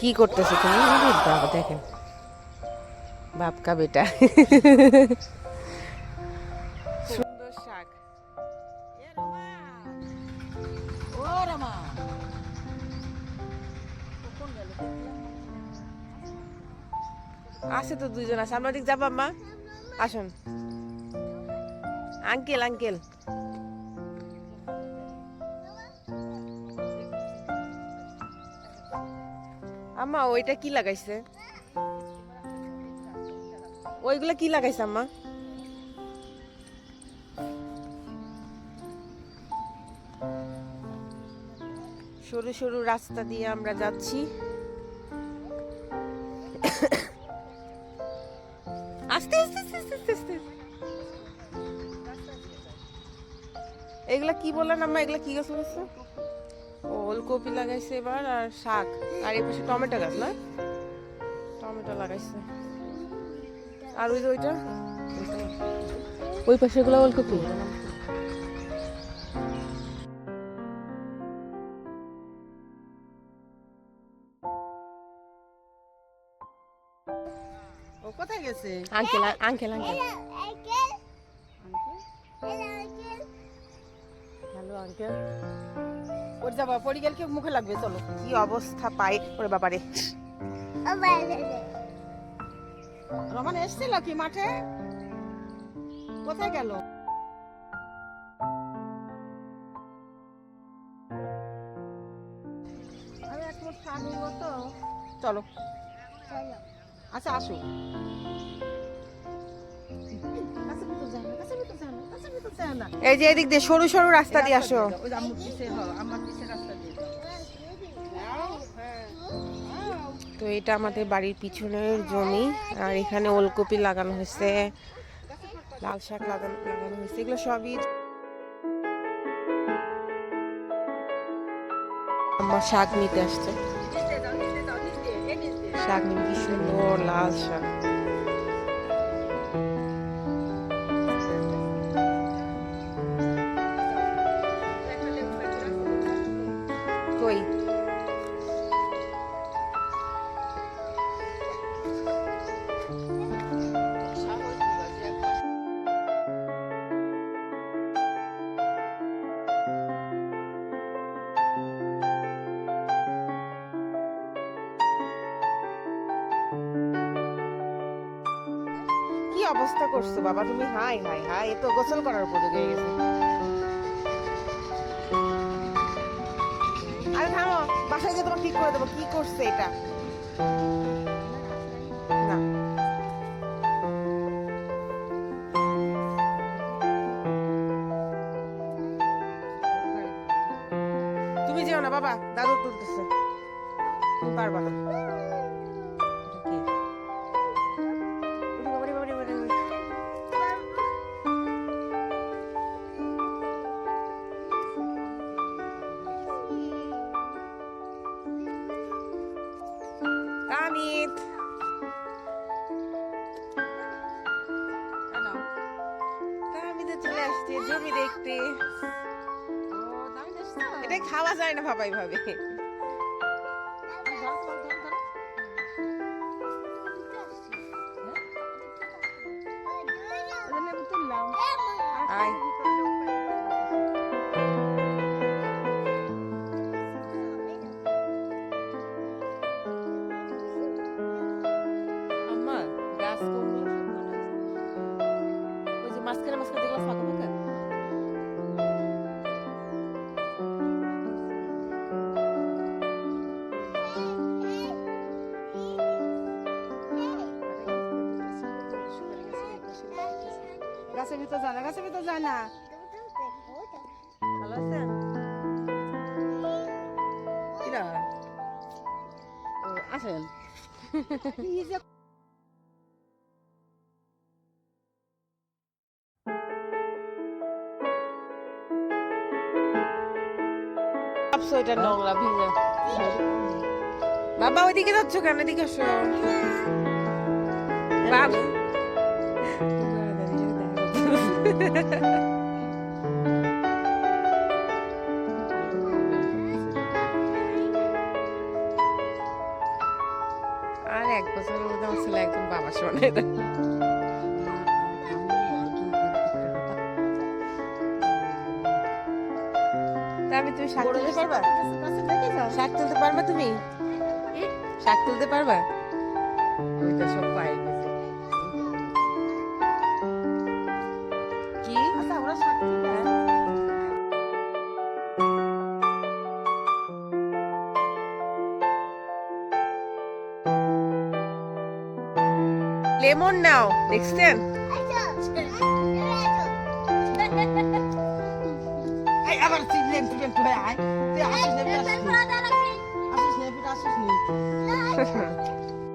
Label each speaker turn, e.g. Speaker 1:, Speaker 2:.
Speaker 1: কি করতেছে তুমি? বাবা দেখেন। বাপকা বেটা। সুন্দর শাক। আছে তো দুইজন আছে। আমরা দিক যাব আম্মা। আসুন। Uncle uncle. আম্মা, ওইটা কি লাগাইছে? ওইগুলা কি লাগাইছে আম্মা? সরু সরু রাস্তা দিয়ে আমরা যাচ্ছি। আস্তে আস্তে আস্তে আস্তে আস্তে এগুলা কি বললেন আম্মা, এগুলা কি গাছ লাগাইছে? ওলকপি লাগাইছে এবার আর শাক। আর এই পাশে টমেটো গাছ না? টমেটো লাগাইছে। আর ওই যে ওইটা? ওই পাশে এগুলো ওলকপি
Speaker 2: ও কোথায় গেছে?
Speaker 1: Uncle uncle uncle. Hello uncle
Speaker 2: ওর যাবা পড়ি গেল কি মুখে লাগবে? চলো।
Speaker 1: কি অবস্থা পাই ওরে বাবারে।
Speaker 2: রমান এসছিল কি মাঠে? কোথায় গেল? চলো। আচ্ছা আসো।
Speaker 1: এই যে এদিক দিয়ে সরু সরু রাস্তা দিয়ে আসো। তো এটা আমাদের বাড়ির পিছনের জমি, আর এখানে ওলকপি লাগানো হয়েছে, লাল শাক লাগানো লাগানো হয়েছে, এগুলো সবই আমার শাক নিতে আসছে। শাক নিতে সুন্দর লাল শাক অবস্থা করছ, বাবা? তুমি হাই হাই হাই। এ তো গোসল করার উপযোগী হয়ে গেছে। আরে থামো, বাসায় গিয়ে তোমার ঠিক করে দেবো। কি করছে এটা? তুমি যেও না, বাবা। দাদু তুলতেছে। পারবা না। আসছে জমি দেখতে এটা খাওয়া যায় না
Speaker 2: ভাবাই। আর
Speaker 1: আয়।
Speaker 2: গাছের ভিতর যায় না গাছের ভিতর যায় না।
Speaker 1: ভালো আছেন?
Speaker 2: আসেন।
Speaker 1: সোয়েটার নোংরা ভিজে? বাবা ওইদিকে যাচ্ছ কেন? এদিকে আসো। বাবা। আর এক আমার ছেলে একদম বাবা তুমি শাক তুলতে পারবা? শাক তুলতে পারবা তুমি? শাক তুলতে পারবা?
Speaker 2: ওইটা সব পাই
Speaker 1: লেমন নাও দেখছেন
Speaker 2: এই আবার চিনলেন তুই একটু হয়ে আয় তুই আসিস না আসিস নি আসিস নি আসিস নি